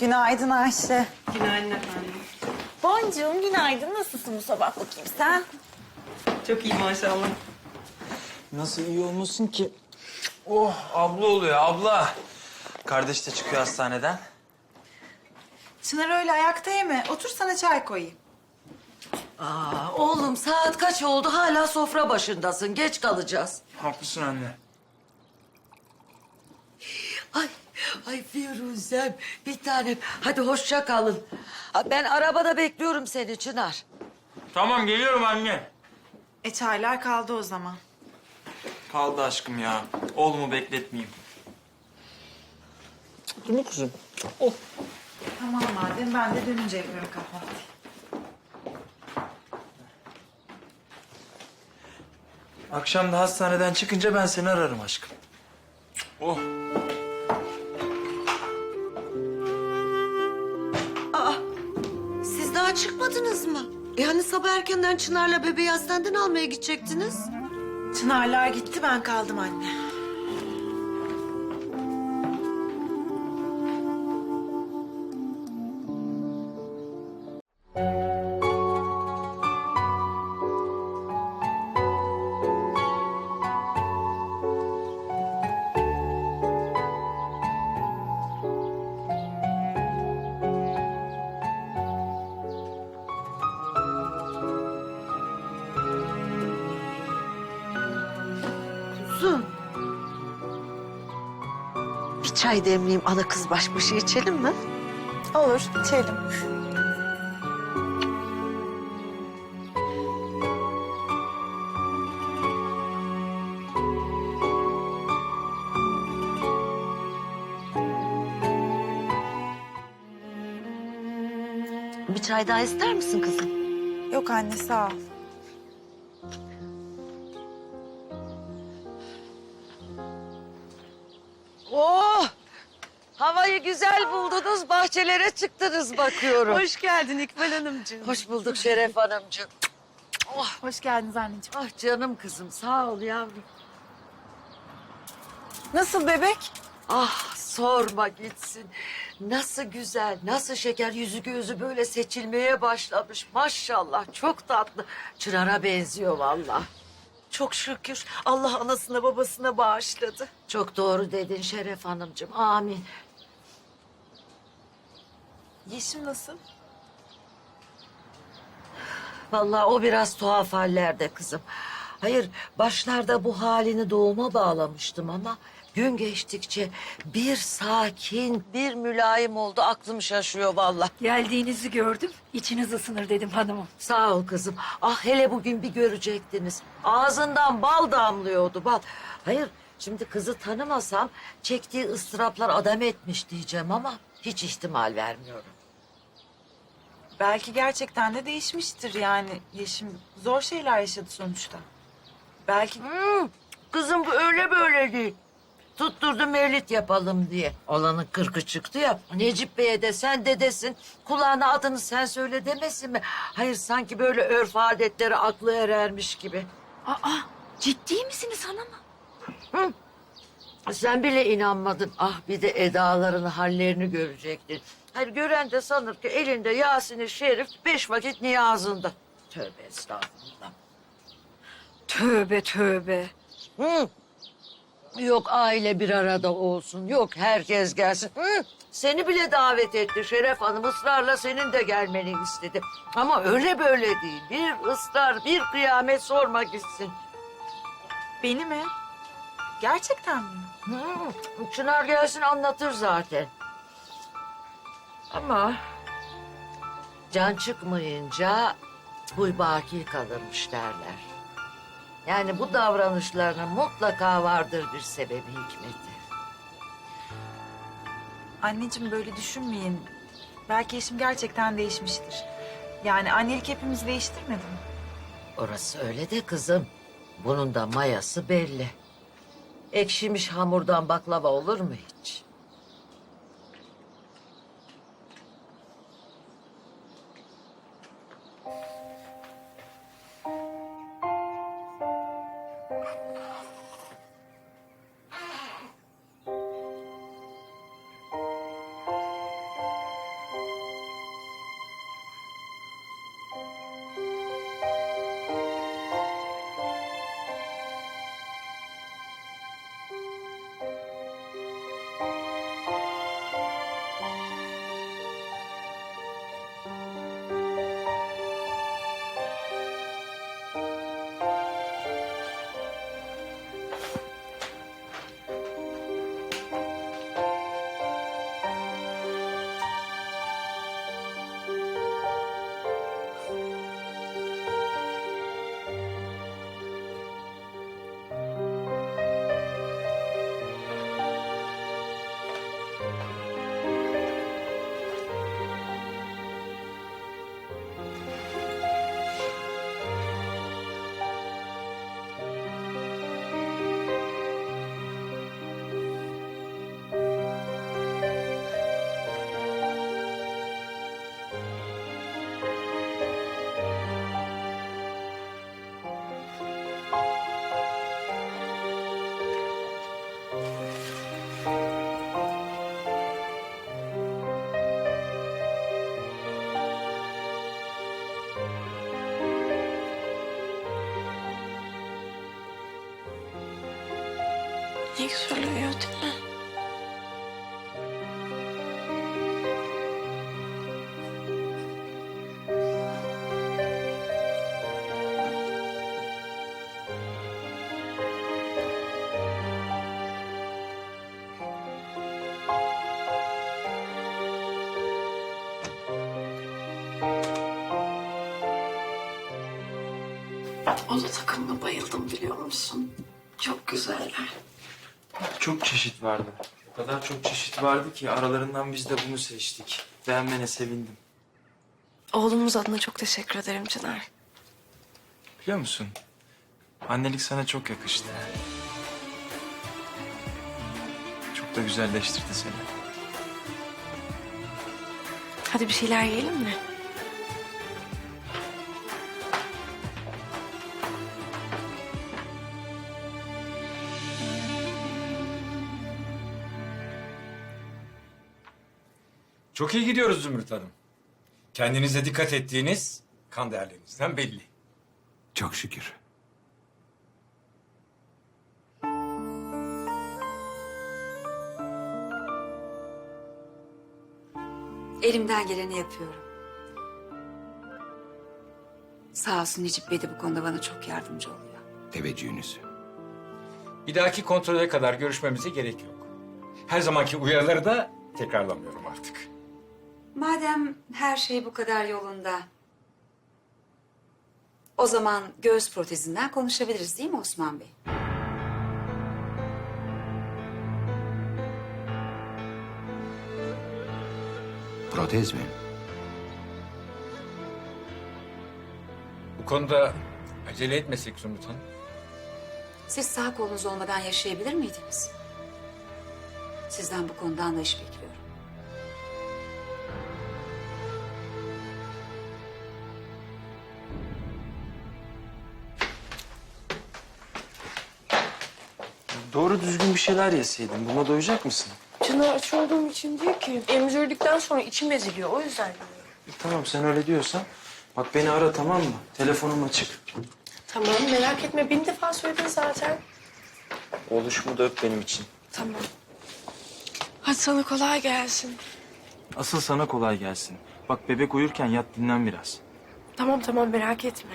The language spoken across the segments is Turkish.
Günaydın Ayşe. Günaydın efendim. Boncuğum günaydın. Nasılsın bu sabah bakayım sen? Çok iyi maşallah. Nasıl iyi olmasın ki? Oh abla oluyor abla. Kardeş de çıkıyor hastaneden. Çınar öyle ayakta yeme. Otur sana çay koyayım. Aa, oğlum saat kaç oldu hala sofra başındasın. Geç kalacağız. Haklısın anne. Ay, ay Firuzem bir tanem. Hadi hoşça kalın. Ha, Ben arabada bekliyorum seni Çınar. Tamam geliyorum anne. E çaylar kaldı o zaman. Kaldı aşkım ya. Oğlumu bekletmeyeyim. Değil mi kızım? Tamam madem ben de dönünce yapıyorum kahvaltıyı. Akşam da hastaneden çıkınca ben seni ararım aşkım. Oh. Çıkmadınız mı? Yani sabah erkenden Çınar'la bebeği hastaneden almaya gidecektiniz. Çınarlar gitti ben kaldım anne. Çay demleyeyim ana kız baş başa içelim mi? Olur içelim. Bir çay daha ister misin kızım? Yok anne sağ ol. Bahçelere çıktınız bakıyorum. Hoş geldin İkbal Hanımcığım. Hoş bulduk Şeref Hanımcığım. Hoş geldiniz anneciğim. Ah canım kızım, sağ ol yavrum. Nasıl bebek? Ah sorma gitsin. Nasıl güzel, nasıl şeker yüzü gözü böyle seçilmeye başlamış. Maşallah çok tatlı. Çınar'a benziyor vallahi. Çok şükür Allah anasına babasına bağışladı. Çok doğru dedin Şeref Hanımcığım. Amin. Yeşim nasıl? Vallahi o biraz tuhaf hallerde kızım. Hayır, başlarda bu halini doğuma bağlamıştım ama gün geçtikçe bir sakin, bir mülayim oldu. Aklım şaşıyor vallahi. Geldiğinizi gördüm. İçiniz ısınır dedim hanımım. Sağ ol kızım. Ah hele bugün bir görecektiniz. Ağzından bal damlıyordu bal. Hayır, şimdi kızı tanımasam çektiği ıstıraplar adam etmiş diyeceğim ama hiç ihtimal vermiyorum. Belki gerçekten de değişmiştir yani. Yeşim zor şeyler yaşadı sonuçta. Belki Hmm, kızım bu öyle böyle değil. Tutturdu mevlit yapalım diye. Olanın kırkı çıktı ya. Necip Bey'e de sen dedesin. Kulağına adını sen söyle demesin mi? Hayır sanki böyle örf adetleri aklı erermiş gibi. Aa, ciddi misiniz hanımım? Sen bile inanmadın. Ah bir de edaların hallerini görecektin. Hayır gören de sanır ki elinde Yasin-i Şerif beş vakit niyazında. Tövbe estağfurullah. Tövbe tövbe. Hı. Yok aile bir arada olsun. Yok herkes gelsin. Hı. Seni bile davet etti Şeref Hanım. ısrarla senin de gelmeni istedi. Ama öyle böyle değil. Bir ısrar, bir kıyamet sorma gitsin. beni mi? Gerçekten mi? Hı. Çınar gelsin anlatır zaten. Ama can çıkmayınca huy baki kalırmış derler. Yani bu davranışlarının mutlaka vardır bir sebebi hikmeti. Anneciğim böyle düşünmeyin. Belki eşim gerçekten değişmiştir. Yani annelik hepimiz değiştirmedi mi? Orası öyle de kızım. Bunun da mayası belli. Ekşimiş hamurdan baklava olur mu hiç? Güzel uyuyor değil mi? Oda takımına bayıldım biliyor musun? Çok güzeller. Çok çeşit vardı. O kadar çok çeşit vardı ki aralarından biz de bunu seçtik. Beğenmene sevindim. Oğlumuz adına çok teşekkür ederim Çınar. Biliyor musun? Annelik sana çok yakıştı. Çok da güzelleştirdi seni. Hadi bir şeyler yiyelim mi? Çok iyi gidiyoruz Zümrüt Hanım. Kendinize dikkat ettiğiniz kan değerlerinizden belli. Çok şükür. Elimden geleni yapıyorum. Sağ olsun Necip Bey de bu konuda bana çok yardımcı oluyor. Teveccühünüz. Bir dahaki kontrole kadar görüşmemize gerek yok. Her zamanki uyarıları da tekrarlamıyorum artık. Madem her şey bu kadar yolunda... O zaman göğüs protezinden konuşabiliriz değil mi Osman Bey? Protez mi? Bu konuda acele etmesek Zümrüt Hanım. Siz sağ kolunuz olmadan yaşayabilir miydiniz? Sizden bu konuda anlayış bekliyorum. Doğru düzgün bir şeyler yeseydin. Buna doyacak mısın? Çınar aç olduğum için değil ki. Emzirdikten sonra içim eziliyor o yüzden. E, tamam sen öyle diyorsan. Bak beni ara tamam mı? Telefonum açık. Tamam merak etme bin defa söyledin zaten. Oluşumu da öp benim için. Tamam. Hadi sana kolay gelsin. Asıl sana kolay gelsin. Bak bebek uyurken yat dinlen biraz. Tamam tamam merak etme.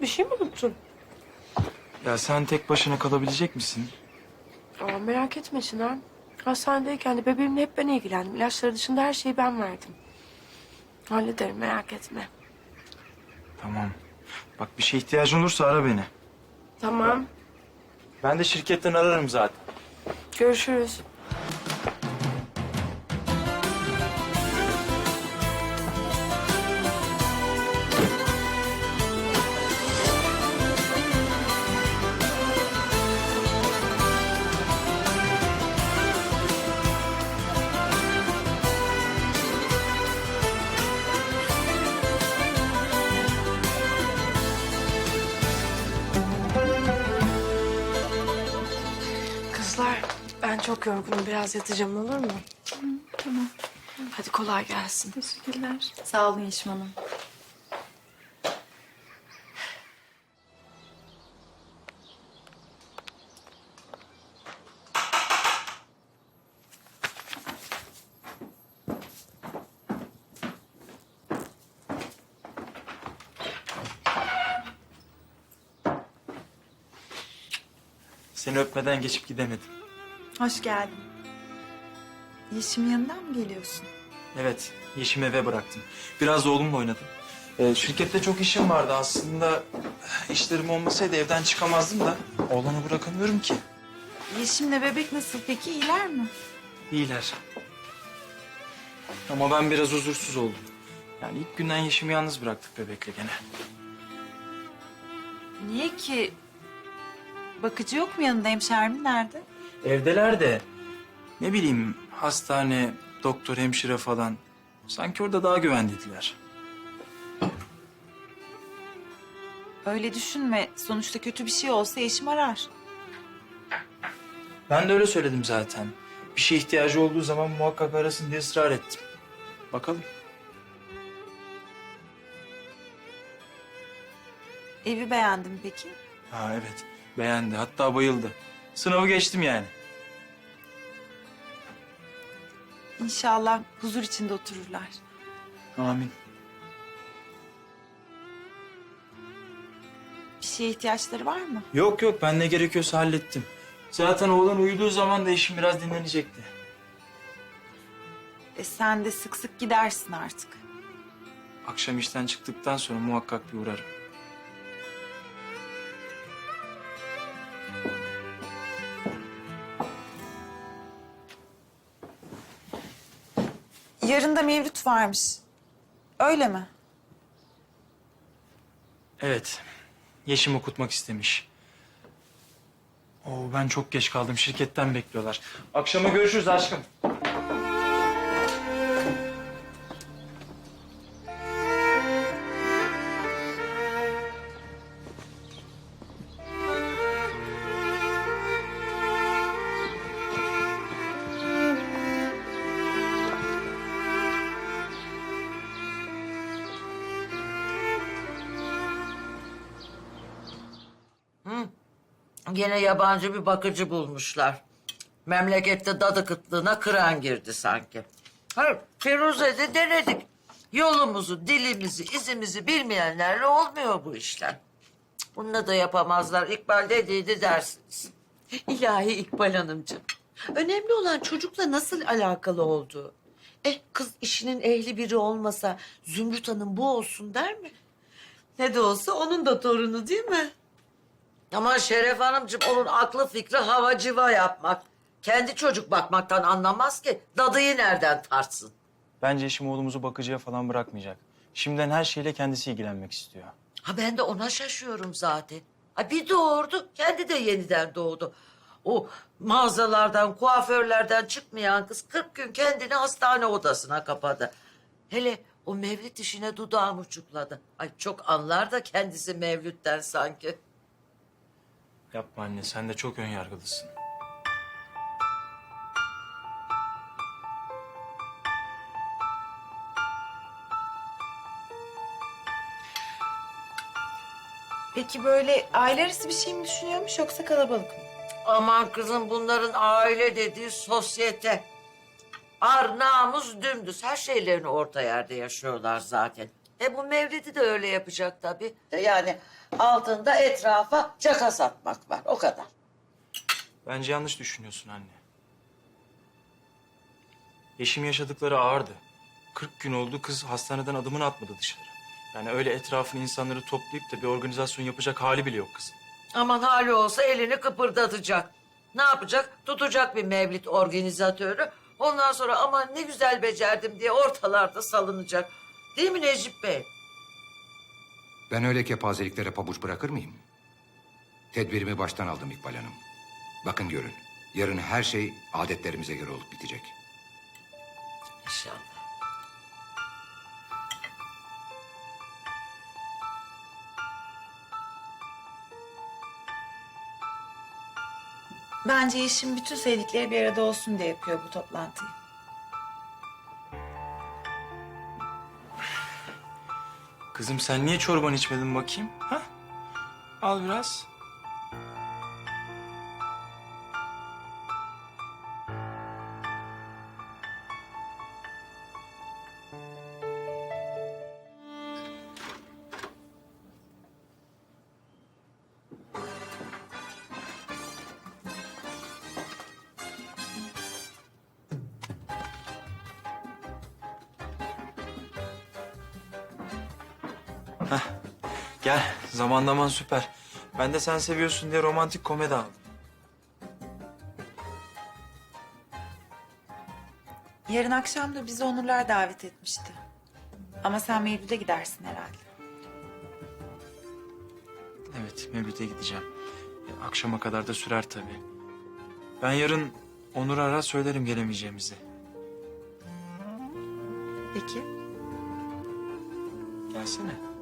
Bir şey mi unuttun? Ya sen tek başına kalabilecek misin? Aa, merak etme Çınar. Hastanedeyken de bebeğimle hep ben ilgilendim. İlaçları dışında her şeyi ben verdim. Hallederim merak etme. Tamam. Bak bir şey ihtiyacın olursa ara beni. Tamam. Ben de şirketten ararım zaten. Görüşürüz. Çok yorgunum. Biraz yatacağım olur mu? tamam. Hadi kolay gelsin. Teşekkürler. Sağ olun Yeşim Hanım. Seni öpmeden geçip gidemedim. Hoş geldin. Yeşim yanından mı geliyorsun? Evet, Yeşim eve bıraktım. Biraz da oğlumla oynadım. Ee, şirkette çok işim vardı aslında. İşlerim olmasaydı evden çıkamazdım da. Oğlanı bırakamıyorum ki. Yeşim'le bebek nasıl peki? İyiler mi? İyiler. Ama ben biraz huzursuz oldum. Yani ilk günden Yeşim'i yalnız bıraktık bebekle gene. Niye ki? Bakıcı yok mu yanında? Hemşermin nerede? Evdeler de ne bileyim hastane, doktor, hemşire falan. Sanki orada daha güvendeydiler. Öyle düşünme. Sonuçta kötü bir şey olsa Yeşim arar. Ben de öyle söyledim zaten. Bir şeye ihtiyacı olduğu zaman muhakkak arasın diye ısrar ettim. Bakalım. Evi beğendim peki. Ha evet. Beğendi. Hatta bayıldı. Sınavı geçtim yani. İnşallah huzur içinde otururlar. Amin. Bir şeye ihtiyaçları var mı? Yok yok ben ne gerekiyorsa hallettim. Zaten oğlan uyuduğu zaman da işim biraz dinlenecekti. E sen de sık sık gidersin artık. Akşam işten çıktıktan sonra muhakkak bir uğrarım. Yarın da Mevlüt varmış. Öyle mi? Evet. Yeşim okutmak istemiş. Oo, ben çok geç kaldım. Şirketten bekliyorlar. Akşama görüşürüz aşkım. Gene yabancı bir bakıcı bulmuşlar. Memlekette dadı kıtlığına kıran girdi sanki. Hayır, Firuze'de denedik. Yolumuzu, dilimizi, izimizi bilmeyenlerle olmuyor bu işler. Bununla da yapamazlar. İkbal dediydi dersiniz. İlahi İkbal Hanımcığım. Önemli olan çocukla nasıl alakalı olduğu. Eh kız işinin ehli biri olmasa Zümrüt Hanım bu olsun der mi? Ne de olsa onun da torunu değil mi? Ama Şeref Hanımcığım onun aklı fikri hava civa yapmak. Kendi çocuk bakmaktan anlamaz ki. Dadıyı nereden tartsın? Bence Yeşim oğlumuzu bakıcıya falan bırakmayacak. Şimdiden her şeyle kendisi ilgilenmek istiyor. Ha ben de ona şaşıyorum zaten. Ha bir doğurdu, kendi de yeniden doğdu. O mağazalardan, kuaförlerden çıkmayan kız 40 gün kendini hastane odasına kapadı. Hele o mevlüt işine dudağım uçukladı. Ay çok anlar da kendisi mevlütten sanki. Yapma anne sen de çok ön yargılısın. Peki böyle aile arası bir şey mi düşünüyormuş yoksa kalabalık mı? Aman kızım bunların aile dediği sosyete. Ar, namus, dümdüz her şeylerini orta yerde yaşıyorlar zaten. E bu Mevlid'i de öyle yapacak tabii. E Yani altında etrafa caka satmak var o kadar. Bence yanlış düşünüyorsun anne. Yeşim yaşadıkları ağırdı. 40 gün oldu kız hastaneden adımını atmadı dışarı. Yani öyle etrafını insanları toplayıp da bir organizasyon yapacak hali bile yok kızın. Aman hali olsa elini kıpırdatacak. Ne yapacak? Tutacak bir mevlid organizatörü. Ondan sonra aman ne güzel becerdim diye ortalarda salınacak. Değil mi Necip Bey? Ben öyle kepazeliklere pabuç bırakır mıyım? Tedbirimi baştan aldım İkbal Hanım. Bakın görün. Yarın her şey adetlerimize göre olup bitecek. İnşallah. Bence Yeşim bütün sevdikleri bir arada olsun diye yapıyor bu toplantıyı. Kızım sen niye çorban içmedin bakayım? Ha? Al biraz. Gel zamanlaman süper. Ben de sen seviyorsun diye romantik komedi aldım. Yarın akşam da bizi Onurlar davet etmişti. Ama sen Mevlüt'e gidersin herhalde. Evet Mevlüt'e gideceğim. E, Akşama kadar da sürer tabii. Ben yarın Onur arar söylerim gelemeyeceğimizi. Peki. Gelsene.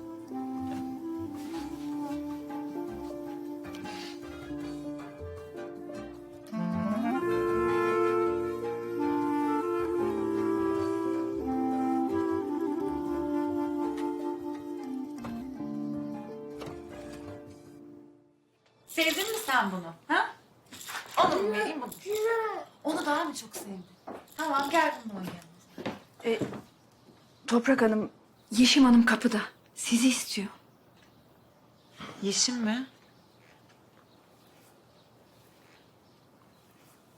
Toprak Hanım, Yeşim Hanım kapıda. Sizi istiyor. Yeşim mi?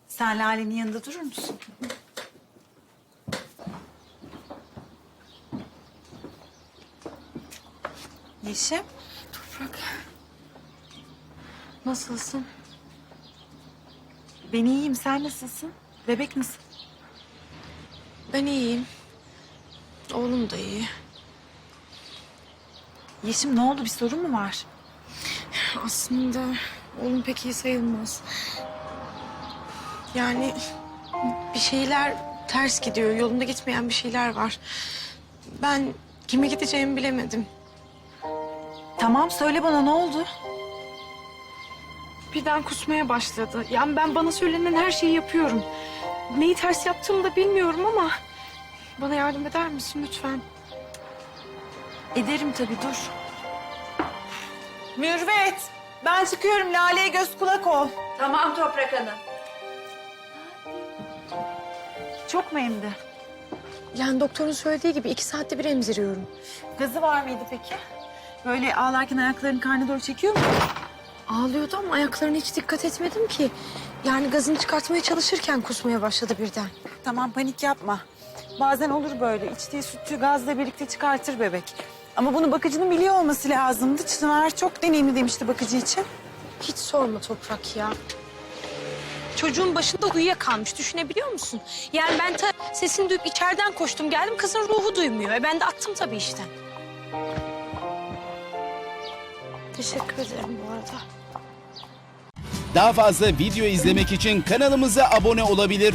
Sen Lale'nin yanında durur musun? Yeşim, Nasılsın? ben iyiyim. Sen nasılsın? Bebek nasıl? Ben iyiyim. Oğlum da iyi. Yeşim ne oldu? Bir sorun mu var? Aslında oğlum pek iyi sayılmaz. Yani bir şeyler ters gidiyor. Yolunda gitmeyen bir şeyler var. Ben kime gideceğimi bilemedim. Tamam söyle bana ne oldu? Birden kusmaya başladı. Yani ben bana söylenen her şeyi yapıyorum. Neyi ters yaptığımı da bilmiyorum ama... Bana yardım eder misin lütfen? Ederim tabii dur. Mürvet, ben çıkıyorum. Lale'ye göz kulak ol. Tamam Toprak Hanım. Çok mu emdi? Yani doktorun söylediği gibi iki saatte bir emziriyorum. Gazı var mıydı peki? Böyle ağlarken ayaklarını karnına doğru çekiyor mu? Ağlıyordu ama ayaklarına hiç dikkat etmedim ki. Yani gazını çıkartmaya çalışırken kusmaya başladı birden. Tamam panik yapma. Bazen olur böyle. İçtiği sütü gazla birlikte çıkartır bebek. Ama bunu bakıcının biliyor olması lazımdı. Çınar çok deneyimli demişti bakıcı için. Hiç sorma Toprak ya. Çocuğun başında uyuyakalmış düşünebiliyor musun? Yani ben ta sesini duyup içeriden koştum geldim kızın ruhu duymuyor. E ben de attım tabii işten. Teşekkür ederim bu arada. Daha fazla video izlemek için kanalımıza abone olabilir.